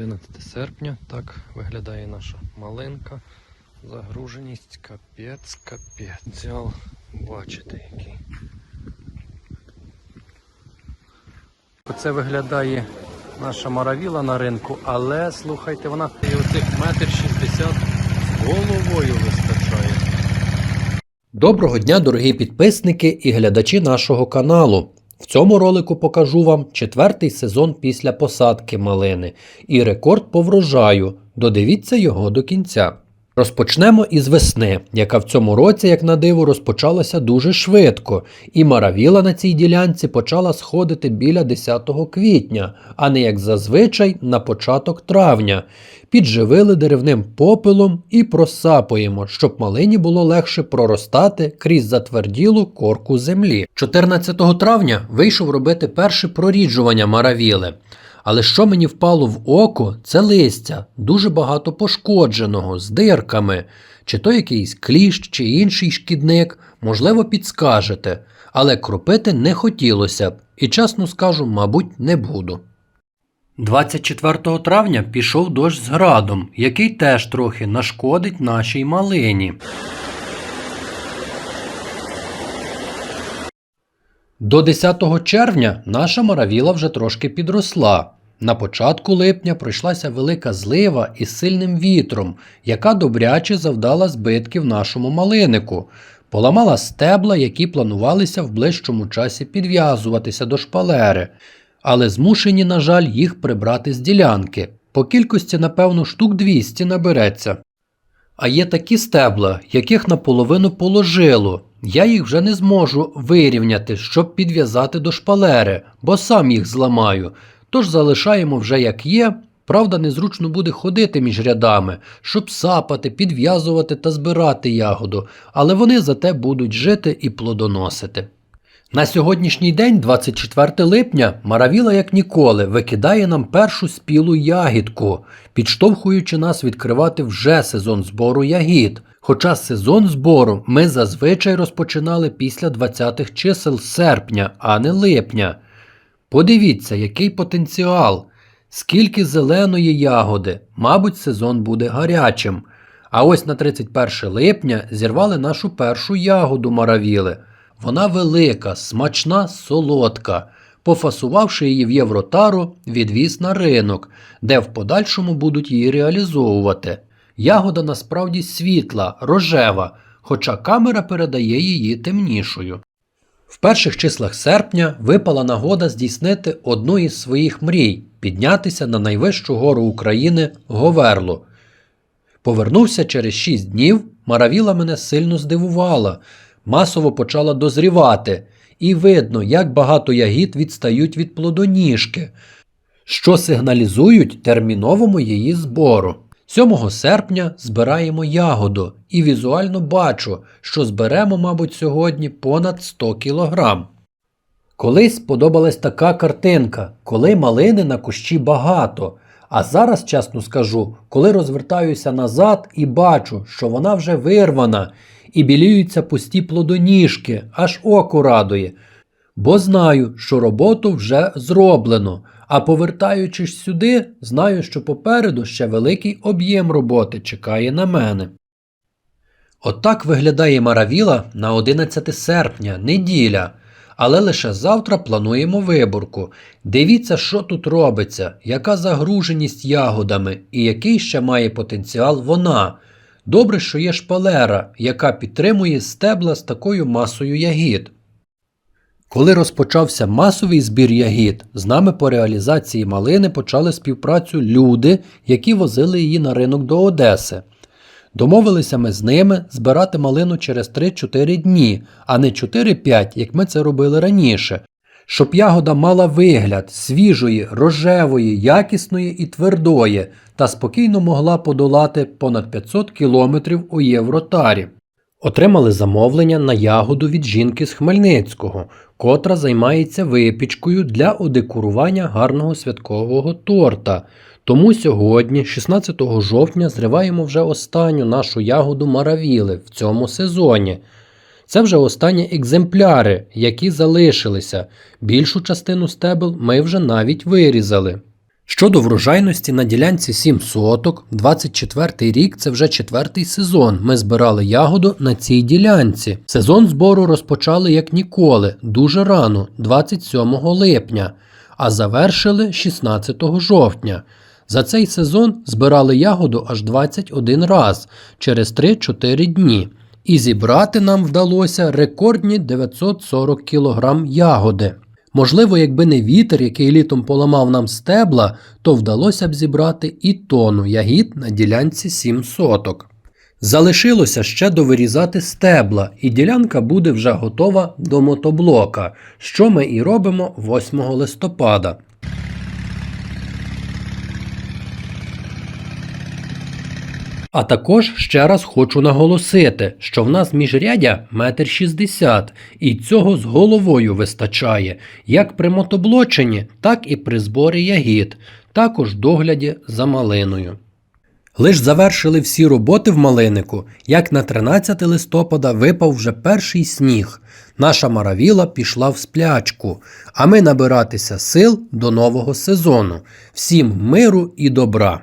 11 серпня, так виглядає наша малинка. Загруженість капець, капець. Потенціал бачите який. Оце виглядає наша маравіла на ринку, але слухайте, вона і оцих метр шістдесят з головою вистачає. Доброго дня, дорогі підписники і глядачі нашого каналу. В цьому ролику покажу вам четвертий сезон після посадки малини і рекорд по врожаю. Додивіться його до кінця. Розпочнемо із весни, яка в цьому році, як на диво, розпочалася дуже швидко, і маравіла на цій ділянці почала сходити біля 10 квітня, а не як зазвичай на початок травня. Підживили деревним попелом і просапуємо, щоб малині було легше проростати крізь затверділу корку землі. 14 травня вийшов робити перше проріджування маравіли. Але що мені впало в око, це листя, дуже багато пошкодженого, з дирками. Чи то якийсь кліщ, чи інший шкідник, можливо, підскажете. Але кропити не хотілося б, і чесно скажу, мабуть, не буду. 24 травня пішов дощ з градом, який теж трохи нашкодить нашій малині. До 10 червня наша маравіла вже трошки підросла. На початку липня пройшлася велика злива із сильним вітром, яка добряче завдала збитків нашому малинику, поламала стебла, які планувалися в ближчому часі підв'язуватися до шпалери, але змушені, на жаль, їх прибрати з ділянки. По кількості, напевно, штук 200 набереться. А є такі стебла, яких наполовину положило. Я їх вже не зможу вирівняти, щоб підв'язати до шпалери, бо сам їх зламаю. Тож залишаємо вже як є. Правда, незручно буде ходити між рядами, щоб сапати, підв'язувати та збирати ягоду, але вони зате будуть жити і плодоносити. На сьогоднішній день, 24 липня, Маравіла, як ніколи, викидає нам першу спілу ягідку, підштовхуючи нас відкривати вже сезон збору ягід. Хоча сезон збору ми зазвичай розпочинали після 20-х чисел серпня, а не липня. Подивіться, який потенціал, скільки зеленої ягоди, мабуть, сезон буде гарячим. А ось на 31 липня зірвали нашу першу ягоду маравіли. Вона велика, смачна, солодка. Пофасувавши її в євротару, відвіз на ринок, де в подальшому будуть її реалізовувати. Ягода насправді світла, рожева, хоча камера передає її темнішою. В перших числах серпня випала нагода здійснити одну із своїх мрій піднятися на найвищу гору України Говерлу. Повернувся через 6 днів, Маравіла мене сильно здивувала, масово почала дозрівати, і видно, як багато ягід відстають від плодоніжки, що сигналізують терміновому її збору. 7 серпня збираємо ягоду і візуально бачу, що зберемо, мабуть, сьогодні понад 100 кілограм. Колись сподобалась така картинка, коли малини на кущі багато. А зараз, чесно скажу, коли розвертаюся назад і бачу, що вона вже вирвана, і біліються пусті плодоніжки, аж око радує. Бо знаю, що роботу вже зроблено, а повертаючись сюди, знаю, що попереду ще великий об'єм роботи чекає на мене. Отак виглядає Маравіла на 11 серпня, неділя. Але лише завтра плануємо виборку. Дивіться, що тут робиться, яка загруженість ягодами і який ще має потенціал вона. Добре, що є шпалера, яка підтримує стебла з такою масою ягід. Коли розпочався масовий збір ягід, з нами по реалізації малини почали співпрацю люди, які возили її на ринок до Одеси. Домовилися ми з ними збирати малину через 3-4 дні, а не 4-5, як ми це робили раніше, щоб ягода мала вигляд свіжої, рожевої, якісної і твердої та спокійно могла подолати понад 500 кілометрів у Євротарі. Отримали замовлення на ягоду від жінки з Хмельницького, котра займається випічкою для одекорування гарного святкового торта. Тому сьогодні, 16 жовтня, зриваємо вже останню нашу ягоду маравіли в цьому сезоні. Це вже останні екземпляри, які залишилися. Більшу частину стебел ми вже навіть вирізали. Щодо врожайності на ділянці 7 соток, 24 й рік це вже четвертий сезон. Ми збирали ягоду на цій ділянці. Сезон збору розпочали як ніколи, дуже рано, 27 липня, а завершили 16 жовтня. За цей сезон збирали ягоду аж 21 раз через 3-4 дні. І зібрати нам вдалося рекордні 940 кг ягоди. Можливо, якби не вітер, який літом поламав нам стебла, то вдалося б зібрати і тону ягід на ділянці 7 соток. Залишилося ще довирізати стебла, і ділянка буде вже готова до мотоблока, що ми і робимо 8 листопада. А також ще раз хочу наголосити, що в нас міжрядя метр шістдесят, і цього з головою вистачає як при мотоблоченні, так і при зборі ягід, також догляді за малиною. Лиш завершили всі роботи в малинику, як на 13 листопада випав вже перший сніг. Наша маравіла пішла в сплячку, а ми набиратися сил до нового сезону. Всім миру і добра!